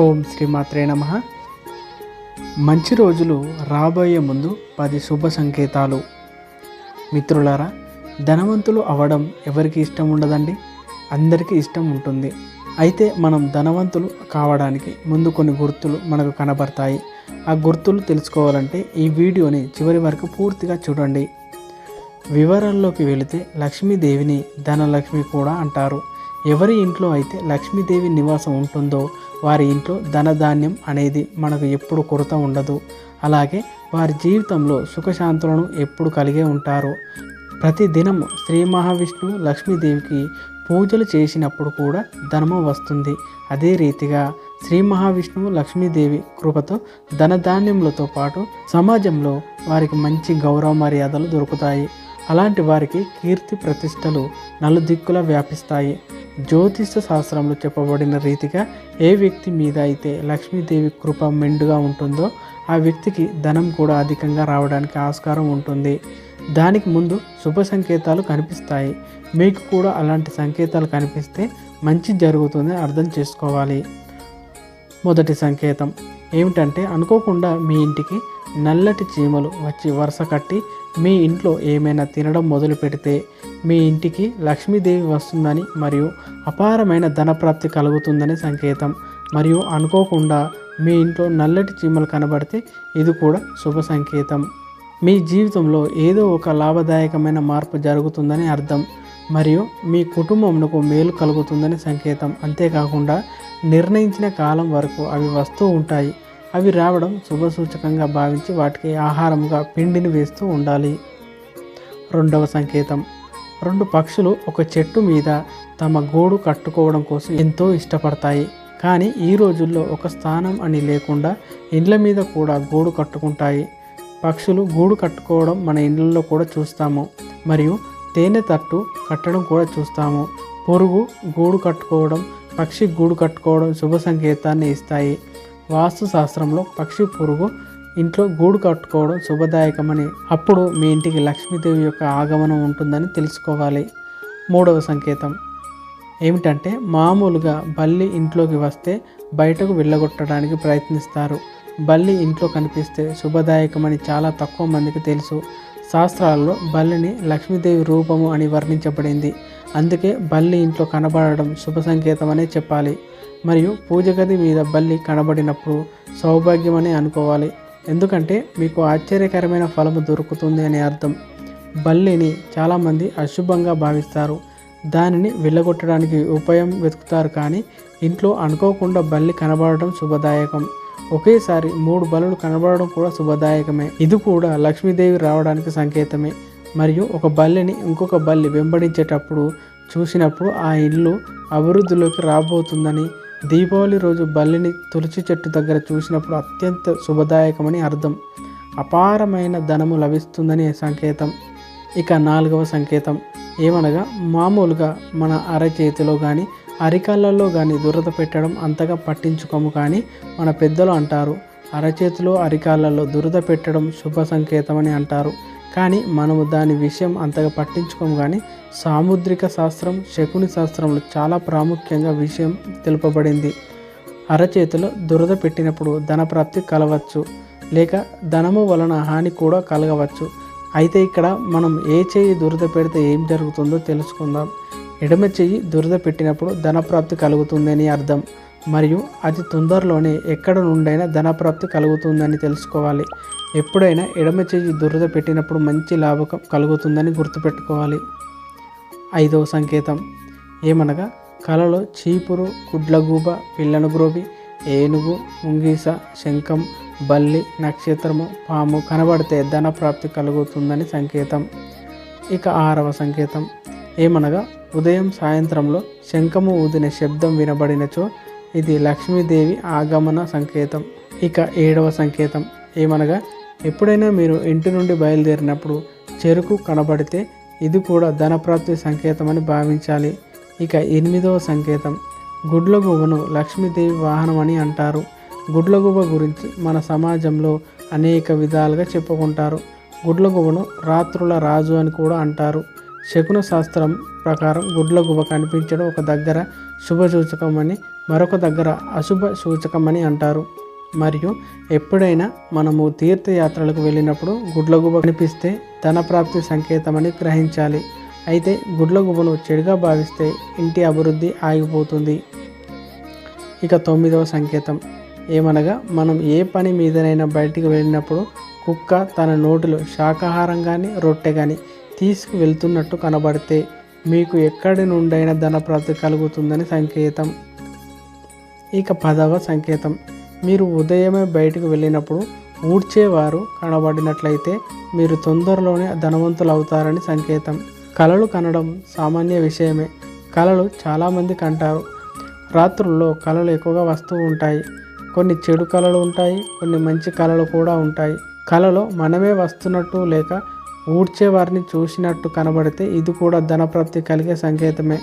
ఓం శ్రీమాత్రే నమ. మంచి రోజులు రాబోయే ముందు పది శుభ సంకేతాలు. మిత్రులారా ధనవంతులు అవ్వడం ఎవరికి ఇష్టం ఉండదండి? అందరికీ ఇష్టం ఉంటుంది. అయితే మనం ధనవంతులు కావడానికి ముందు కొన్ని గుర్తులు మనకు కనబడతాయి. ఆ గుర్తులు తెలుసుకోవాలంటే ఈ వీడియోని చివరి వరకు పూర్తిగా చూడండి. వివరాల్లోకి వెళితే లక్ష్మీదేవిని ధనలక్ష్మి కూడా అంటారు. ఎవరి ఇంట్లో అయితే లక్ష్మీదేవి నివాసం ఉంటుందో వారి ఇంట్లో ధనధాన్యం అనేది మనకు ఎప్పుడు కొరత ఉండదు. అలాగే వారి జీవితంలో సుఖశాంతులను ఎప్పుడు కలిగే ఉంటారు. ప్రతిదినం శ్రీ మహావిష్ణువు లక్ష్మీదేవికి పూజలు చేసినప్పుడు కూడా ధనము వస్తుంది. అదే రీతిగా శ్రీ మహావిష్ణువు లక్ష్మీదేవి కృపతో ధనధాన్యములతో పాటు సమాజంలో వారికి మంచి గౌరవ మర్యాదలు దొరుకుతాయి. అలాంటి వారికి కీర్తి ప్రతిష్టలు నలుదిక్కులా వ్యాపిస్తాయి. జ్యోతిష శాస్త్రంలో చెప్పబడిన రీతిగా ఏ వ్యక్తి మీద అయితే లక్ష్మీదేవి కృప మెండుగా ఉంటుందో ఆ వ్యక్తికి ధనం కూడా అధికంగా రావడానికి ఆస్కారం ఉంటుంది. దానికి ముందు శుభ సంకేతాలు కనిపిస్తాయి. మీకు కూడా అలాంటి సంకేతాలు కనిపిస్తే మంచి జరుగుతుందని అర్థం చేసుకోవాలి. మొదటి సంకేతం ఏమిటంటే అనుకోకుండా మీ ఇంటికి నల్లటి చీమలు వచ్చి వరుస కట్టి మీ ఇంట్లో ఏమైనా తినడం మొదలు పెడితే మీ ఇంటికి లక్ష్మీదేవి వస్తుందని మరియు అపారమైన ధనప్రాప్తి కలుగుతుందని సంకేతం. మరియు అనుకోకుండా మీ ఇంట్లో నల్లటి చీమలు కనబడితే ఇది కూడా శుభ సంకేతం. మీ జీవితంలో ఏదో ఒక లాభదాయకమైన మార్పు జరుగుతుందని అర్థం. మరియు మీ కుటుంబంకు మేలు కలుగుతుందని సంకేతం. అంతేకాకుండా నిర్ణయించిన కాలం వరకు అవి వస్తూ ఉంటాయి. అవి రావడం శుభసూచకంగా భావించి వాటికి ఆహారంగా పిండిని వేస్తూ ఉండాలి. రెండవ సంకేతం. రెండు పక్షులు ఒక చెట్టు మీద తమ గూడు కట్టుకోవడం కోసం ఎంతో ఇష్టపడతాయి. కానీ ఈ రోజుల్లో ఒక స్థానం అని లేకుండా ఇండ్ల మీద కూడా గూడు కట్టుకుంటాయి. పక్షులు గూడు కట్టుకోవడం మన ఇండ్లలో కూడా చూస్తాము. మరియు తేనె తట్టు కట్టడం కూడా చూస్తాము. పురుగు గూడు కట్టుకోవడం పక్షి గూడు కట్టుకోవడం శుభ సంకేతాన్ని ఇస్తాయి. వాస్తు శాస్త్రంలో పక్షి పురుగు ఇంట్లో గూడు కట్టుకోవడం శుభదాయకమని అప్పుడు మీ ఇంటికి లక్ష్మీదేవి యొక్క ఆగమనం ఉంటుందని తెలుసుకోవాలి. మూడవ సంకేతం. ఏమిటంటే మామూలుగా బల్లి ఇంట్లోకి వస్తే బయటకు వెళ్ళగొట్టడానికి ప్రయత్నిస్తారు. బల్లి ఇంట్లో కనిపిస్తే శుభదాయకమని చాలా తక్కువ మందికి తెలుసు. శాస్త్రాల్లో బల్లిని లక్ష్మీదేవి రూపము అని వర్ణించబడింది. అందుకే బల్లి ఇంట్లో కనబడడం శుభ సంకేతమనే చెప్పాలి. మరియు పూజ గది మీద బల్లి కనబడినప్పుడు సౌభాగ్యం అని అనుకోవాలి. ఎందుకంటే మీకు ఆశ్చర్యకరమైన ఫలము దొరుకుతుంది అని అర్థం. బల్లిని చాలామంది అశుభంగా భావిస్తారు. దానిని వెళ్ళగొట్టడానికి ఉపాయం వెతుకుతారు కానీ ఇంట్లో అనుకోకుండా బల్లి కనబడటం శుభదాయకం. ఒకేసారి మూడు బలులు కనబడడం కూడా శుభదాయకమే. ఇది కూడా లక్ష్మీదేవి రావడానికి సంకేతమే. మరియు ఒక బల్లిని ఇంకొక బల్లి వెంబడించేటప్పుడు చూసినప్పుడు ఆ ఇల్లు అభివృద్ధిలోకి రాబోతుందని దీపావళి రోజు బల్లిని తులసి చెట్టు దగ్గర చూసినప్పుడు అత్యంత శుభదాయకమని అర్థం. అపారమైన ధనము లభిస్తుందని సంకేతం. ఇక నాలుగవ సంకేతం. ఏమనగా మామూలుగా మన అరచేతిలో కానీ అరికాళ్ళల్లో కానీ దురద పెట్టడం అంతగా పట్టించుకోము కానీ మన పెద్దలు అంటారు. అరచేతిలో అరికాళ్ళల్లో దురద పెట్టడం శుభ సంకేతం అని అంటారు. కానీ మనము దాని విషయం అంతగా పట్టించుకోము కానీ సాముద్రిక శాస్త్రం శకుని శాస్త్రంలో చాలా ప్రాముఖ్యంగా విషయం తెలుపబడింది. అరచేతిలో దురద పెట్టినప్పుడు ధనప్రాప్తి కలవచ్చు లేక ధనము వలన హాని కూడా కలగవచ్చు. అయితే ఇక్కడ మనం ఏ చేయి దురద పెడితే ఏం జరుగుతుందో తెలుసుకుందాం. ఎడమ చెయ్యి దురద పెట్టినప్పుడు ధనప్రాప్తి కలుగుతుందని అర్థం. మరియు అతి తొందరలోనే ఎక్కడ నుండైనా ధనప్రాప్తి కలుగుతుందని తెలుసుకోవాలి. ఎప్పుడైనా ఎడమ చేయి దురద పెట్టినప్పుడు మంచి లాభం కలుగుతుందని గుర్తుపెట్టుకోవాలి. ఐదవ సంకేతం. ఏమనగా కలలో చీపురు గుడ్లగూబ పిల్లను గ్రోబి ఏనుగు ముంగీస శంఖం బల్లి నక్షత్రము పాము కనబడితే ధనప్రాప్తి కలుగుతుందని సంకేతం. ఇక ఆరవ సంకేతం. ఏమనగా ఉదయం సాయంత్రంలో శంఖము ఊదిన శబ్దం వినబడినచో ఇది లక్ష్మీదేవి ఆగమన సంకేతం. ఇక ఏడవ సంకేతం ఏమనగా ఎప్పుడైనా మీరు ఇంటి నుండి బయలుదేరినప్పుడు చెరుకు కనబడితే ఇది కూడా ధనప్రాప్తి సంకేతం అని భావించాలి. ఇక ఎనిమిదవ సంకేతం గుడ్లగూబను లక్ష్మీదేవి వాహనం అని అంటారు. గుడ్లగూబ గురించి మన సమాజంలో అనేక విధాలుగా చెప్పుకుంటారు. గుడ్లగూబను రాత్రుల రాజు అని కూడా అంటారు. శకున శాస్త్రం ప్రకారం గుడ్ల గుబ కనిపించడం ఒక దగ్గర శుభ సూచకమని మరొక దగ్గర అశుభ సూచకమని అంటారు. మరియు ఎప్పుడైనా మనము తీర్థయాత్రలకు వెళ్ళినప్పుడు గుడ్లగుబ కనిపిస్తే ధనప్రాప్తి సంకేతమని గ్రహించాలి. అయితే గుడ్లగుబను చెడుగా భావిస్తే ఇంటి అభివృద్ధి ఆగిపోతుంది. ఇక తొమ్మిదవ సంకేతం. ఏమనగా మనం ఏ పని మీదనైనా బయటికి వెళ్ళినప్పుడు కుక్క తన నోటిలో శాకాహారం కానీ రొట్టె కానీ తీసుకు వెళ్తున్నట్టు కనబడితే మీకు ఎక్కడి నుండైనా ధనప్రాప్తి కలుగుతుందని సంకేతం. ఇక పదవ సంకేతం. మీరు ఉదయమే బయటకు వెళ్ళినప్పుడు ఊడ్చేవారు కనబడినట్లయితే మీరు తొందరలోనే ధనవంతులు అవుతారని సంకేతం. కళలు కనడం సామాన్య విషయమే. కళలు చాలామంది కంటారు. రాత్రుల్లో కళలు ఎక్కువగా వస్తూ ఉంటాయి. కొన్ని చెడు కళలు ఉంటాయి కొన్ని మంచి కళలు కూడా ఉంటాయి. కళలో మనమే వస్తున్నట్టు లేక ఊడ్చేవారిని చూసినట్టు కనబడితే ఇది కూడా ధనప్రాప్తి కలిగే సంకేతమే.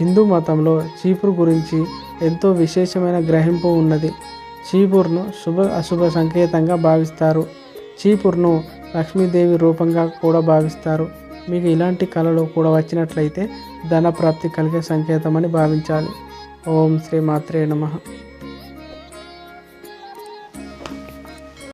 హిందూ మతంలో చీపురు గురించి ఎంతో విశేషమైన గ్రహింపు ఉన్నది. చీపురును శుభ అశుభ సంకేతంగా భావిస్తారు. చీపురును లక్ష్మీదేవి రూపంగా కూడా భావిస్తారు. మీకు ఇలాంటి కళలు కూడా వచ్చినట్లయితే ధనప్రాప్తి కలిగే సంకేతమని భావించాలి. ఓం శ్రీ మాత్రే నమః.